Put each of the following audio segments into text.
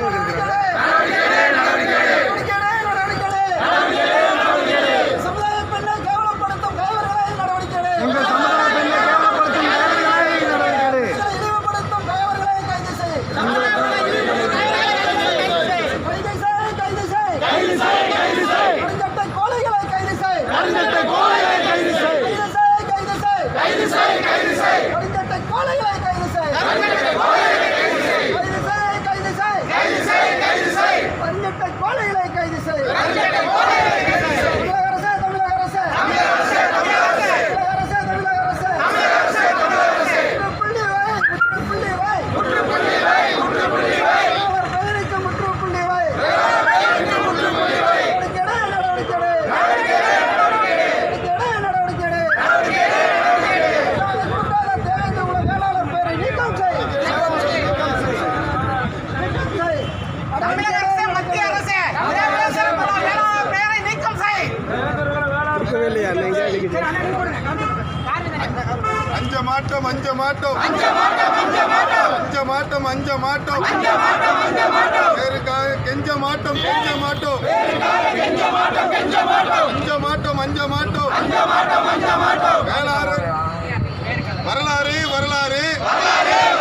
marcaron desde la இருக்குது அஞ்ச மாட்டோம் அஞ்ச மாட்டோம் அஞ்ச மாட்டோம் அஞ்ச மாட்டோம் வேறுக்காக கெஞ்ச மாட்டோம் கெஞ்ச மாட்டோம் அஞ்ச மாட்டோம் அஞ்ச மாட்டோம் வரலாறு வரலாறு வரலாறு.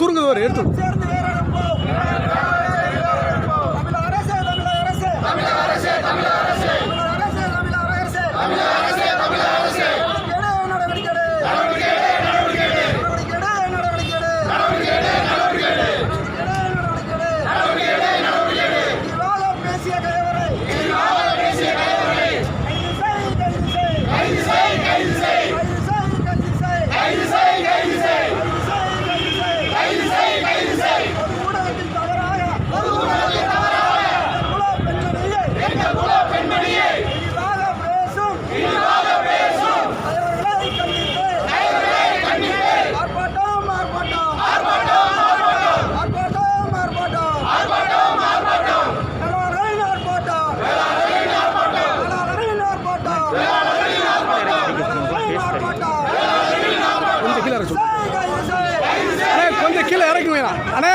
சுருங்குது ஒரு எடுத்து Yeah. கிடைக்குங்களா அண்ணே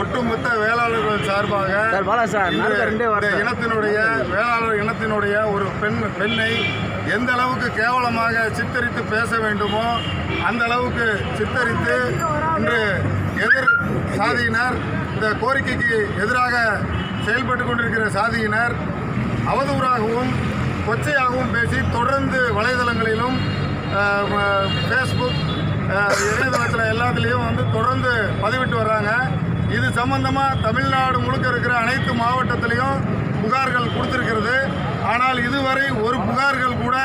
ஒட்டுமொத்த வேளாளர்கள் சார்பாக இனத்தினுடைய வேளாளர் இனத்தினுடைய ஒரு பெண் பெண்ணை எந்த அளவுக்கு கேவலமாக சித்தரித்து பேச வேண்டுமோ அந்த அளவுக்கு சித்தரித்து இன்று எதிர் சாதியினர் இந்த கோரிக்கைக்கு எதிராக செயல்பட்டு கொண்டிருக்கிற சாதியினர் அவதூறாகவும் கொச்சையாகவும் பேசி தொடர்ந்து வலைதளங்களிலும் ஃபேஸ்புக் இணையதளத்தில் எல்லாத்துலேயும் வந்து தொடர்ந்து பதிவிட்டு வர்றாங்க. இது சம்பந்தமாக தமிழ்நாடு முழுக்க இருக்கிற அனைத்து மாவட்டத்திலையும் புகார்கள் கொடுத்துருக்கிறது. ஆனால் இதுவரை ஒரு புகார்கள் கூட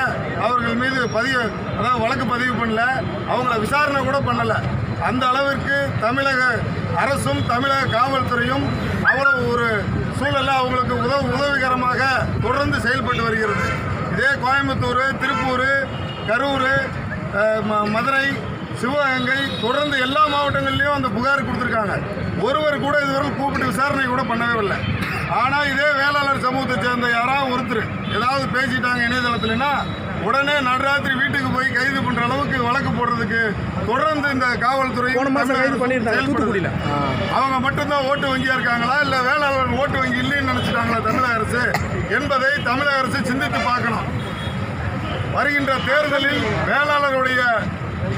அவர்கள் மீது பதிவு அதாவது வழக்கு பதிவு பண்ணல. அவங்கள விசாரணை கூட பண்ணலை. அந்த அளவிற்கு தமிழக அரசும் தமிழக காவல்துறையும் அவ்வளவு ஒரு சூழலில் அவங்களுக்கு உதவ உதவிகரமாக தொடர்ந்து செயல்பட்டு வருகிறது. இதே கோயம்புத்தூர் திருப்பூர் கரூர் ம- மதுரை சிவகங்கை தொடர்ந்து எல்லா மாவட்டங்கள்லையும் அந்த புகார் கொடுத்துருக்காங்க. ஒருவர் கூட இதுவரை கூப்பிட்டு விசாரணை கூட பண்ணவே இல்லை. ஆனால் இதே வேளாளர் சமூகத்தை சேர்ந்த யாராவது ஒருத்தர் ஏதாவது பேசிட்டாங்க இணையதளத்துலன்னா உடனே நடுராத்திரி வீட்டுக்கு போய் கைது பண்ற அளவுக்கு வழக்கு போடுறதுக்கு தொடர்ந்து இந்த காவல்துறை. அவங்க மட்டும்தான் ஓட்டு வங்கியா இருக்காங்களா இல்ல வேளாளர் ஓட்டு வங்கி இல்லைன்னு நினைச்சிட்டாங்களா தமிழக அரசு என்பதை தமிழக அரசு சிந்தித்து பார்க்கணும். வருகின்ற தேர்தலில் வேளாளருடைய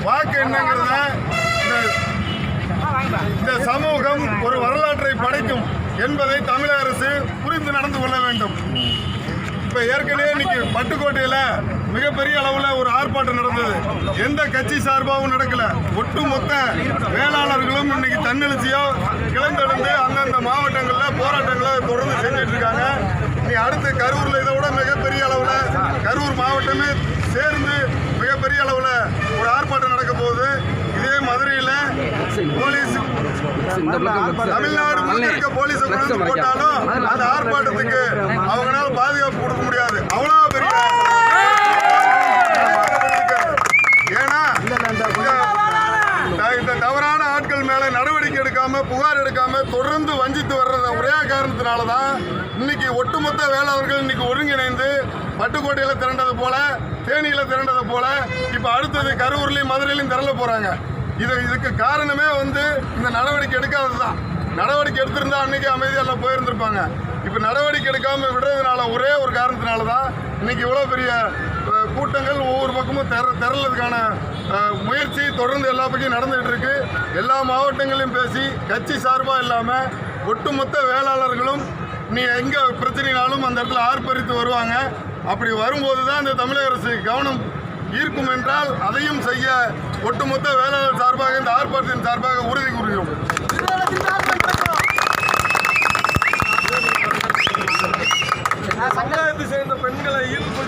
வாக்கு என்னங்கிறத இந்த இந்த சமூகம் ஒரு வரலாற்றை படைக்கும் என்பதை தமிழக அரசு புரிந்து நடந்து கொள்ள வேண்டும். இப்ப ஏற்கனவே இன்னைக்கு பட்டுக்கோட்டையில மிகப்பெரிய அளவுல ஒரு ஆர்ப்பாட்டம் நடந்தது. எந்த கட்சி சார்பாகவும் நடக்கல. ஒட்டுமொத்த வேளாளர்களும் இன்னைக்கு தன்னெழுச்சியோ கிளந்தெழுந்து அந்தந்த மாவட்டங்கள்ல போராட்டங்களை தொடர்ந்து செஞ்சுட்டு இருக்காங்க. இன்னைக்கு அடுத்து கரூர்ல இதை விட மிகப்பெரிய அளவுல கரூர் மாவட்டமே சேர்ந்து மிகப்பெரிய அளவுல ஒரு ஆர்ப்பாட்டம் நடக்க போகுது இதே மதுரையில போலீஸ் தமிழ்நாடு இருக்க போலீஸ் கொண்டு போட்டாலும் அந்த ஆர்ப்பாட்டத்துக்கு அவங்களால பாதுகாப்பு கொடுக்க முடியாது. அவ்வளோ பெரிய ஏன்னா இந்த- இந்த தவறான ஆட்கள் மேல நடவடிக்கை எடுக்காம புகார் எடுக்காம தொடர்ந்து வஞ்சித்து வர்றத ஒரே காரணத்தினால தான் இன்னைக்கு ஒட்டுமொத்த வேளாளர்கள் இன்னைக்கு ஒருங்கிணைந்து பட்டுக்கோட்டையில் திரண்டது போல தேனியில் திரண்டது போல இப்போ அடுத்தது கரூர்லேயும் மதுரையிலையும் திரள போகிறாங்க இது இதுக்கு காரணமே வந்து இந்த நடவடிக்கை எடுக்காதது தான் நடவடிக்கை எடுத்திருந்தா அன்னைக்கு அமைதியெல்லாம் போயிருந்திருப்பாங்க. இப்போ நடவடிக்கை எடுக்காமல் விடுறதுனால ஒரே ஒரு காரணத்தினால தான் இன்றைக்கி இவ்வளோ பெரிய கூட்டங்கள் ஒவ்வொரு பக்கமும் திற திரளதுக்கான முயற்சி தொடர்ந்து எல்லா பக்கம் நடந்துகிட்டு இருக்கு. எல்லா மாவட்டங்களையும் பேசி கட்சி சார்பாக இல்லாமல் ஒட்டுமொத்த வேளாளர்களும் நீ எங்கே பிரச்சனைனாலும் அந்த இடத்துல ஆர்ப்பரித்து வருவாங்க. அப்படி வரும்போது தான் இந்த தமிழக அரசு கவனம் ஈர்க்கும் என்றால் அதையும் செய்ய ஒட்டுமொத்த வேளாளர் சார்பாக இந்த ஆர்ப்பாட்டத்தின் சார்பாக உறுதி கூறுகிறோம். சமுதாயத்தை சேர்ந்த பெண்களை ஈர்ப்பு